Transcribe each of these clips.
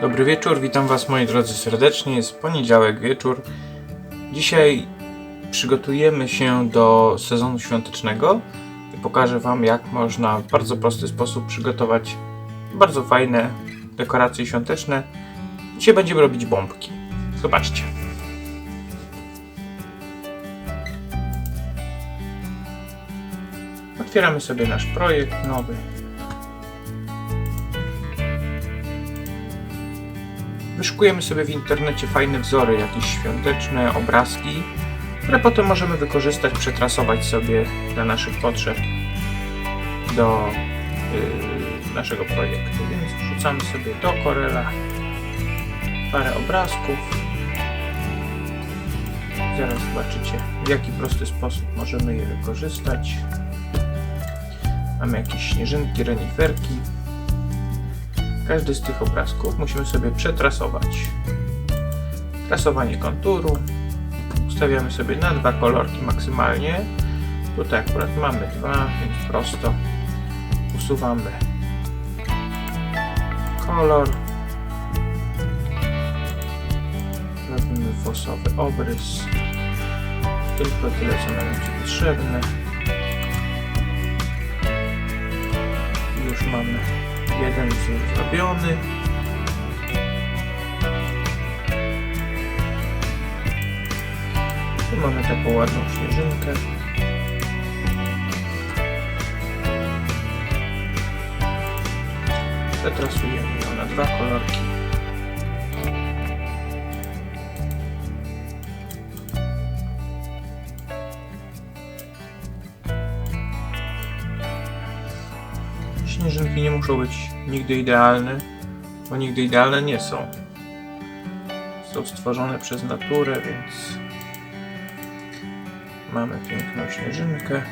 Dobry wieczór, witam Was moi drodzy serdecznie. Jest poniedziałek wieczór. Dzisiaj przygotujemy się do sezonu świątecznego i pokażę Wam, jak można w bardzo prosty sposób przygotować bardzo fajne dekoracje świąteczne. Dzisiaj będziemy robić bombki. Zobaczcie. Otwieramy sobie nasz projekt nowy. Wyszukujemy sobie w internecie fajne wzory, jakieś świąteczne obrazki, które potem możemy wykorzystać, przetrasować sobie dla naszych potrzeb do yy, naszego projektu. Więc wrzucamy sobie do Corela parę obrazków. Zaraz zobaczycie, w jaki prosty sposób możemy je wykorzystać. Mamy jakieś śnieżynki, reniferki. Każdy z tych obrazków musimy sobie przetrasować. Trasowanie konturu. Ustawiamy sobie na dwa kolorki maksymalnie. Tutaj akurat mamy dwa, więc prosto usuwamy kolor. Robimy włosowy obrys. Tylko tyle, co nam będzie potrzebne. Już mamy jeden wzór zrobiony. Tu mamy taką ładną śnieżynkę. Przetrasujemy ją na dwa kolorki. Śnieżynki nie muszą być nigdy idealne, bo nigdy idealne nie są. Są stworzone przez naturę, więc mamy piękną śnieżynkę.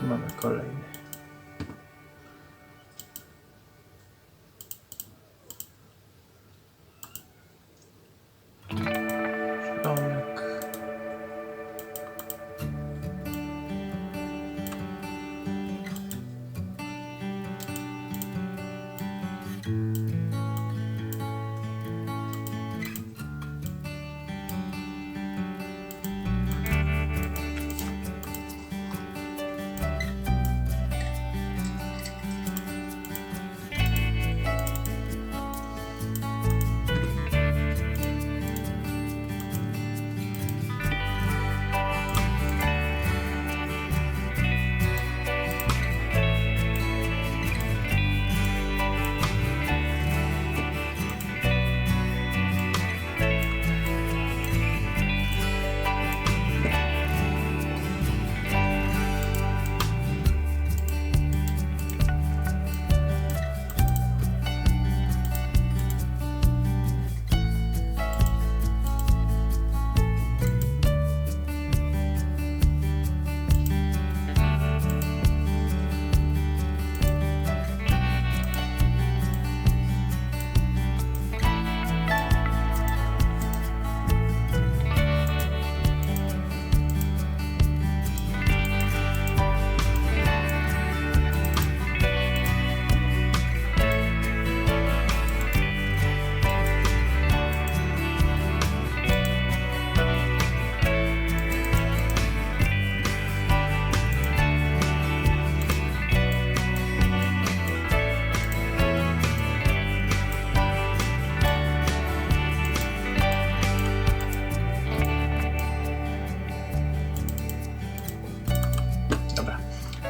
Tu mamy kolejny.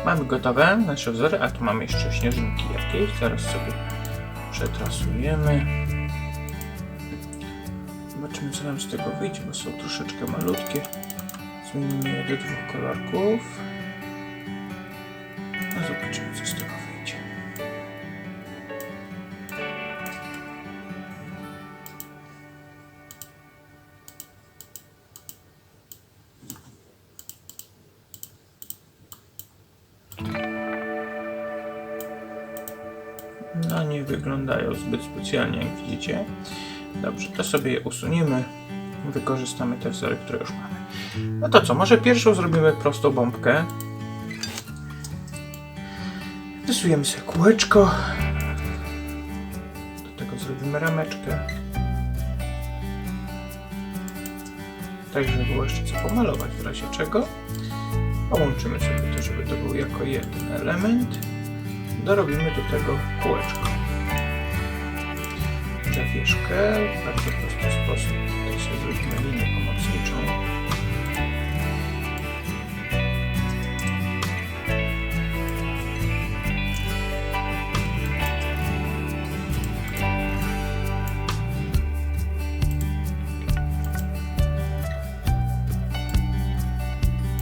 Mamy gotowe nasze wzory, a tu mamy jeszcze śnieżynki jakieś. Zaraz sobie przetrasujemy. Zobaczymy co nam z tego wyjdzie, bo są troszeczkę malutkie. Zmienimy je do dwóch kolorków. No zobaczymy co z zbyt specjalnie jak widzicie. Dobrze, to sobie je usuniemy. Wykorzystamy te wzory, które już mamy. No to co, może pierwszą zrobimy prostą bombkę. Rysujemy sobie kółeczko. Do tego zrobimy rameczkę. Tak, żeby było jeszcze co pomalować w razie czego. Połączymy sobie to, żeby to był jako jeden element. Dorobimy do tego kółeczko. Zawieszkę w bardzo prosty sposób. Tutaj sobie zrobimy linię pomocniczą.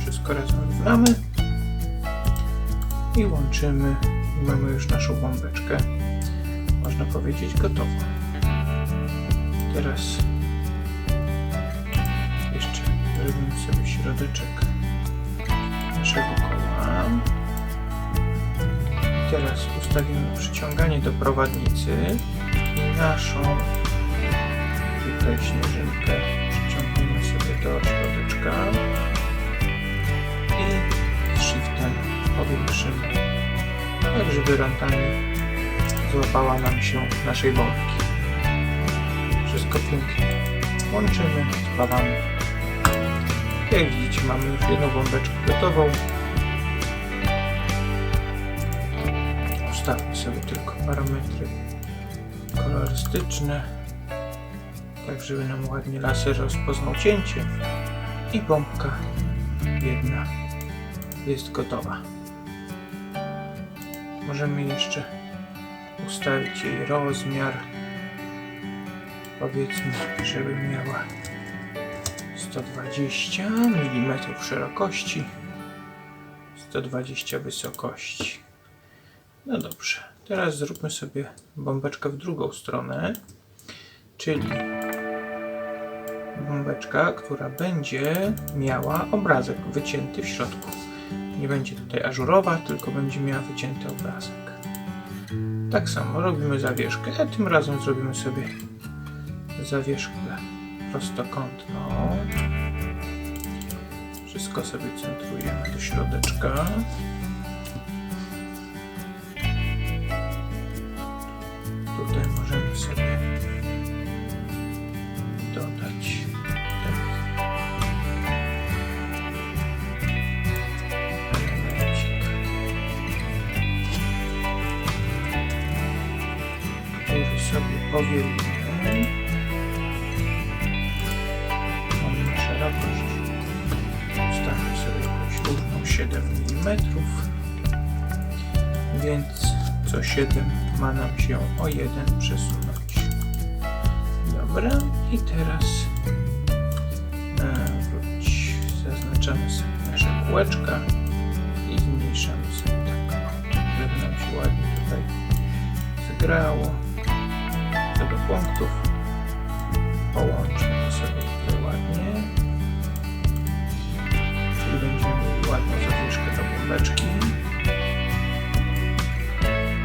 Wszystko razem równamy i łączymy. I mamy już naszą bombeczkę. Można powiedzieć gotową. Teraz jeszcze zrobimy sobie środeczek naszego koła. Teraz ustawimy przyciąganie do prowadnicy i naszą tutaj śnieżynkę przyciągniemy sobie do środeczka i shiftem powiększymy, tak żeby rantami złapała nam się naszej bombki. Wszystko pięknie łączymy, spawamy. Jak widzicie mamy już jedną bombeczkę gotową. Ustawmy sobie tylko parametry kolorystyczne, tak żeby nam ładnie laser rozpoznał cięcie i bombka jedna jest gotowa. Możemy jeszcze ustawić jej rozmiar. Powiedzmy, żeby miała 120 mm szerokości, 120 wysokości. No dobrze, teraz zróbmy sobie bombeczkę w drugą stronę, czyli bombeczka, która będzie miała obrazek wycięty w środku. Nie będzie tutaj ażurowa, tylko będzie miała wycięty obrazek. Tak samo robimy zawieszkę, a tym razem zrobimy sobie zawieszkę prostokątną. Wszystko sobie centrujemy do środeczka. Tutaj możemy sobie dodać który sobie powielimy. Ustawmy sobie jakąś równą 7 mm. Więc co 7 ma nam się o 1 przesunąć. Dobra, i teraz e, wróć. zaznaczamy sobie nasze kółeczka i zmniejszamy sobie tak, żeby nam się ładnie tutaj zgrało do punktów. Połączmy sobie będziemy mieli ładną zawieszkę do bombeczki.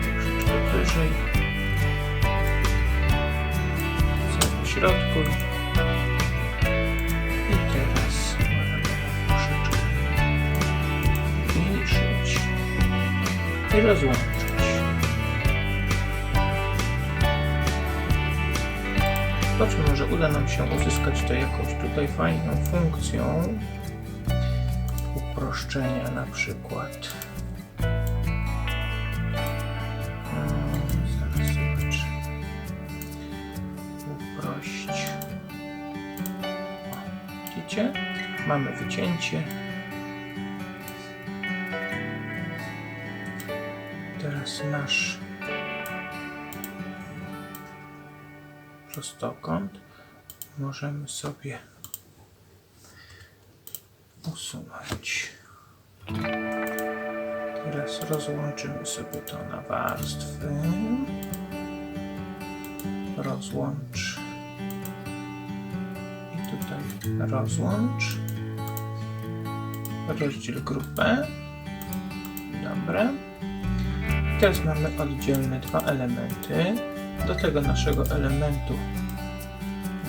Troszeczkę wyżej. Co w środku. I teraz troszeczkę zmniejszyć i rozłączyć. Zobaczmy, może uda nam się uzyskać to jakąś tutaj fajną funkcją uproszczenia na przykład. Mm, Zaraz zobaczę. Widzicie? Mamy wycięcie. Teraz nasz prostokąt możemy sobie usunąć. Teraz rozłączymy sobie to na warstwy. Rozłącz. I tutaj rozłącz. Rozdziel grupę. Dobra. Teraz mamy oddzielne dwa elementy. Do tego naszego elementu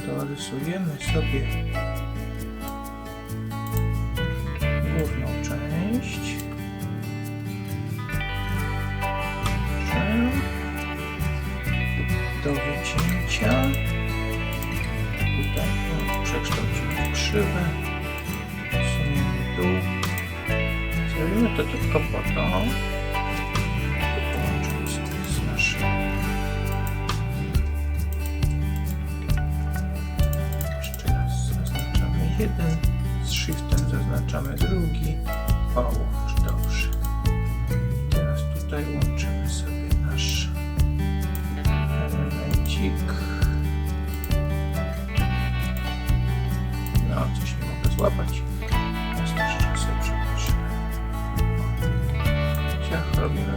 dorysujemy sobie cięcia. Tutaj no, przekształcimy w krzywę. Suniemy dół. Zrobimy to tylko po to, by połączyć sobie z naszym Jeszcze raz zaznaczamy jeden, z shiftem zaznaczamy drugi. Połącz,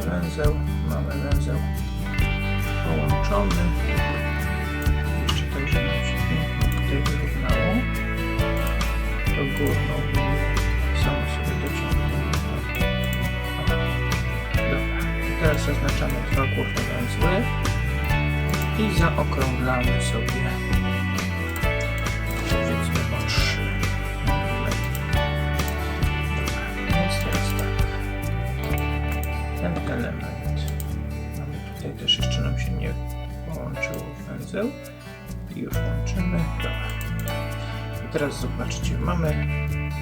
węzeł. Mamy węzeł połączony. Jeszcze tak, żeby nam się tutaj wyrównało. To górną linię samo sobie dociągnę. Dobra. Teraz zaznaczamy dwa górne węzły i zaokrąglamy sobie Ten element. Mamy tutaj też jeszcze nam się nie połączyło węzeł. I już łączymy. Dobra. I teraz zobaczcie, mamy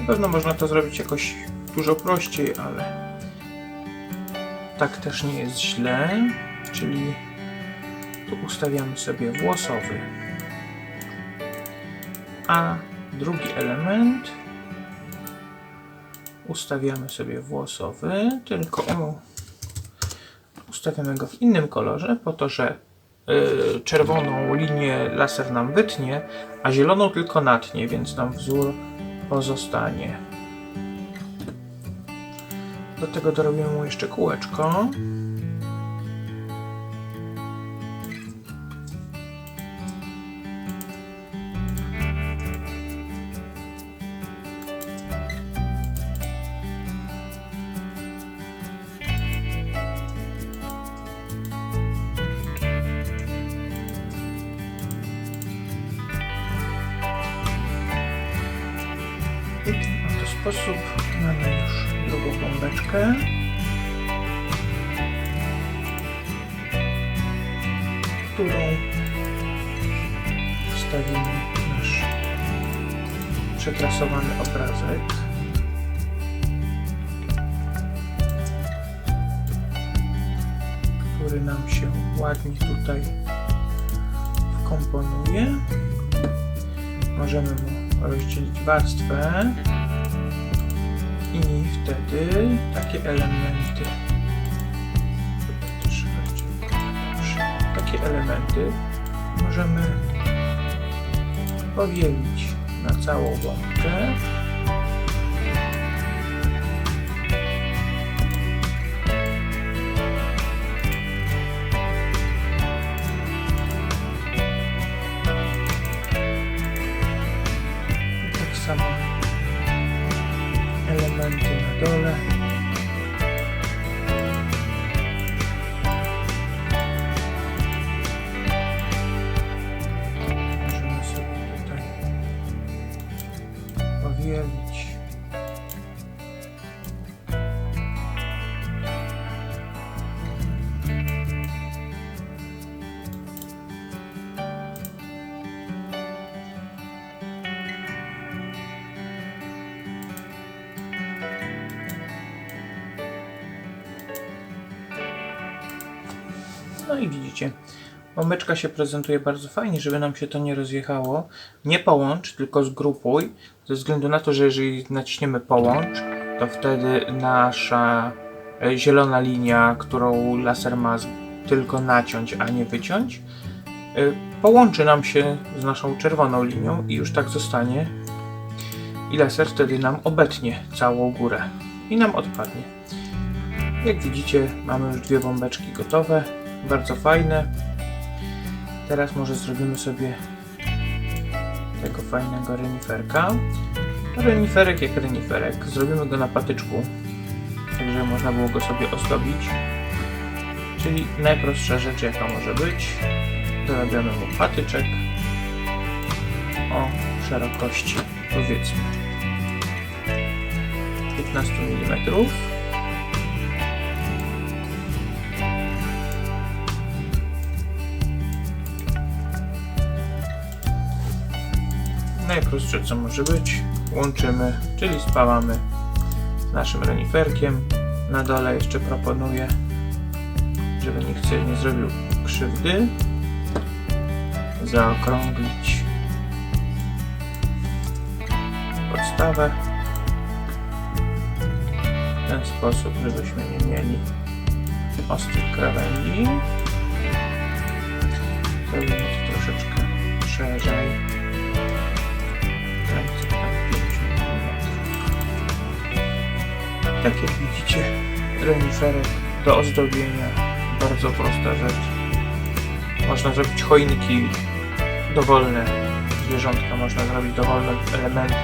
na pewno można to zrobić jakoś dużo prościej, ale tak też nie jest źle, czyli tu ustawiamy sobie włosowy, a drugi element. Ustawiamy sobie włosowy, tylko ustawiamy go w innym kolorze, po to, że y, czerwoną linię laser nam wytnie, a zieloną tylko natnie, więc nam wzór pozostanie. Do tego dorobimy mu jeszcze kółeczko. Sposób mamy już drugą bombeczkę. Którą wstawimy nasz przetrasowany obrazek. Który nam się ładnie tutaj wkomponuje. Możemy mu rozdzielić warstwę i wtedy takie elementy. Takie elementy możemy powielić na całą bombkę No i widzicie, bombeczka się prezentuje bardzo fajnie, żeby nam się to nie rozjechało. Nie połącz, tylko zgrupuj, ze względu na to, że jeżeli naciśniemy połącz, to wtedy nasza e, zielona linia, którą laser ma tylko naciąć, a nie wyciąć, e, połączy nam się z naszą czerwoną linią i już tak zostanie. I laser wtedy nam obetnie całą górę i nam odpadnie. Jak widzicie, mamy już dwie bombeczki gotowe, bardzo fajne. Teraz może zrobimy sobie tego fajnego reniferka. Reniferek jak reniferek. Zrobimy go na patyczku, tak żeby można było go sobie ozdobić. Czyli najprostsza rzecz jaka może być. Dorabiamy mu patyczek o szerokości powiedzmy 15 mm. Najprostsze co może być, łączymy, czyli spawamy z naszym reniferkiem. Na dole jeszcze proponuję, żeby nikt sobie nie zrobił krzywdy, zaokrąglić podstawę w ten sposób, żebyśmy nie mieli ostrych krawędzi. Zrobimy to troszeczkę szerzej. Tak jak widzicie, reniferek do ozdobienia. Bardzo prosta rzecz. Można zrobić choinki dowolne. Zwierzątka można zrobić dowolne elementy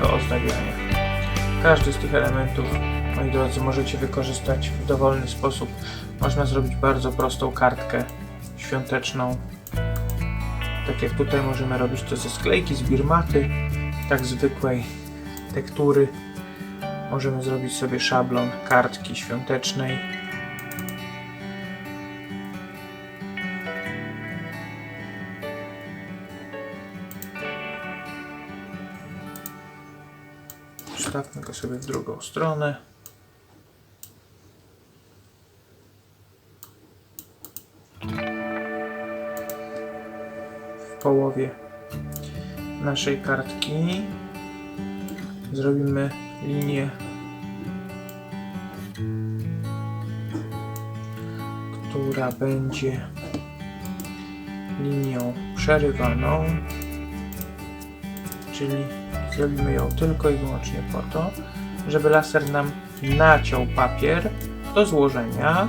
do ozdabiania. Każdy z tych elementów, moi drodzy, możecie wykorzystać w dowolny sposób. Można zrobić bardzo prostą kartkę świąteczną. Tak jak tutaj możemy robić to ze sklejki, z birmaty, tak zwykłej tektury. Możemy zrobić sobie szablon kartki świątecznej. Przestawmy go sobie w drugą stronę. W połowie naszej kartki zrobimy linię, która będzie linią przerywaną, czyli zrobimy ją tylko i wyłącznie po to, żeby laser nam naciął papier do złożenia.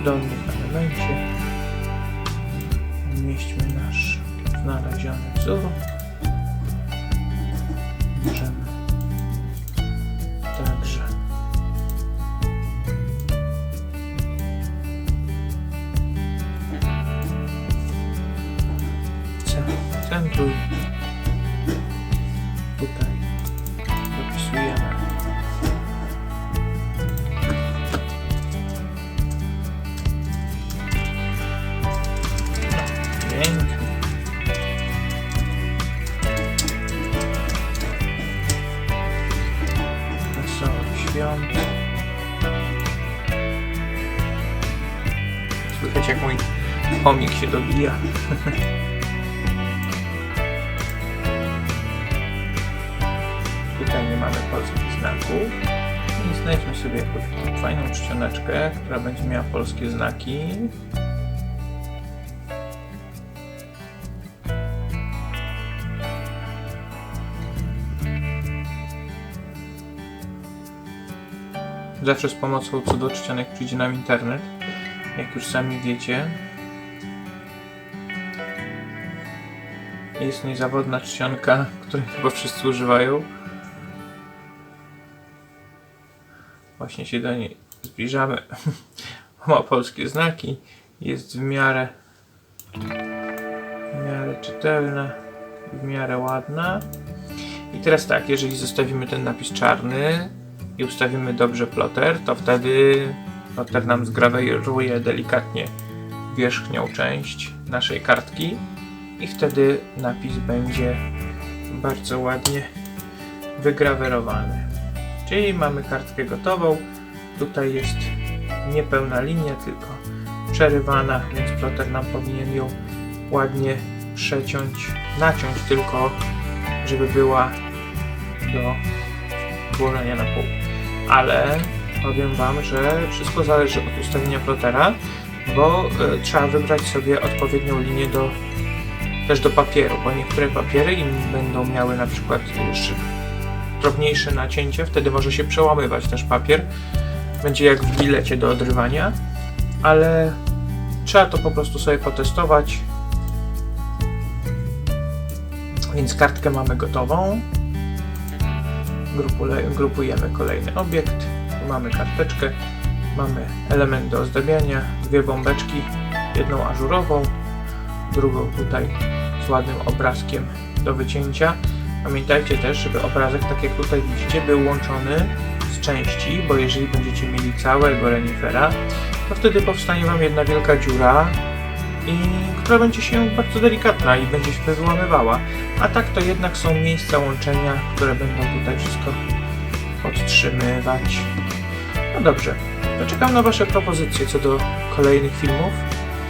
W dolnym elemencie umieśćmy nasz znaleziony wzór. Możemy Słychać jak mój chomik się dobija. Tutaj nie mamy polskich znaków. Więc znajdźmy sobie jakąś fajną czcioneczkę, która będzie miała polskie znaki. Zawsze z pomocą cudoczcianek przyjdzie nam internet, jak już sami wiecie. Jest niezawodna czcionka, której chyba wszyscy używają. Właśnie się do niej zbliżamy. Ma polskie znaki, jest w miarę w miarę czytelna, w miarę ładna. I teraz tak, jeżeli zostawimy ten napis czarny, i ustawimy dobrze ploter, to wtedy ploter nam zgraweruje delikatnie wierzchnią część naszej kartki i wtedy napis będzie bardzo ładnie wygrawerowany. Czyli mamy kartkę gotową. Tutaj jest niepełna linia, tylko przerywana, więc ploter nam powinien ją ładnie przeciąć, naciąć tylko, żeby była do włożenia na pół. Ale powiem Wam, że wszystko zależy od ustawienia plotera, bo y, trzeba wybrać sobie odpowiednią linię do też do papieru, bo niektóre papiery im będą miały na przykład już drobniejsze nacięcie, wtedy może się przełamywać też papier. Będzie jak w bilecie do odrywania, ale trzeba to po prostu sobie potestować. Więc kartkę mamy gotową grupujemy kolejny obiekt. Mamy karteczkę, mamy element do ozdabiania, dwie bombeczki Jedną ażurową, drugą tutaj z ładnym obrazkiem do wycięcia. Pamiętajcie też, żeby obrazek, tak jak tutaj widzicie, był łączony z części, bo jeżeli będziecie mieli całego renifera, to wtedy powstanie Wam jedna wielka dziura, i która będzie się bardzo delikatna i będzie się wyłamywała. A tak to jednak są miejsca łączenia, które będą tutaj wszystko podtrzymywać. No dobrze, czekam na Wasze propozycje co do kolejnych filmów.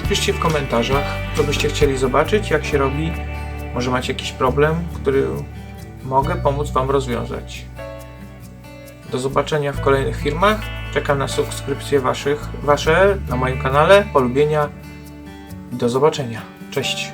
Piszcie w komentarzach, co byście chcieli zobaczyć, jak się robi. Może macie jakiś problem, który mogę pomóc Wam rozwiązać. Do zobaczenia w kolejnych filmach. Czekam na subskrypcje waszych, Wasze na moim kanale, polubienia. Do zobaczenia. Cześć.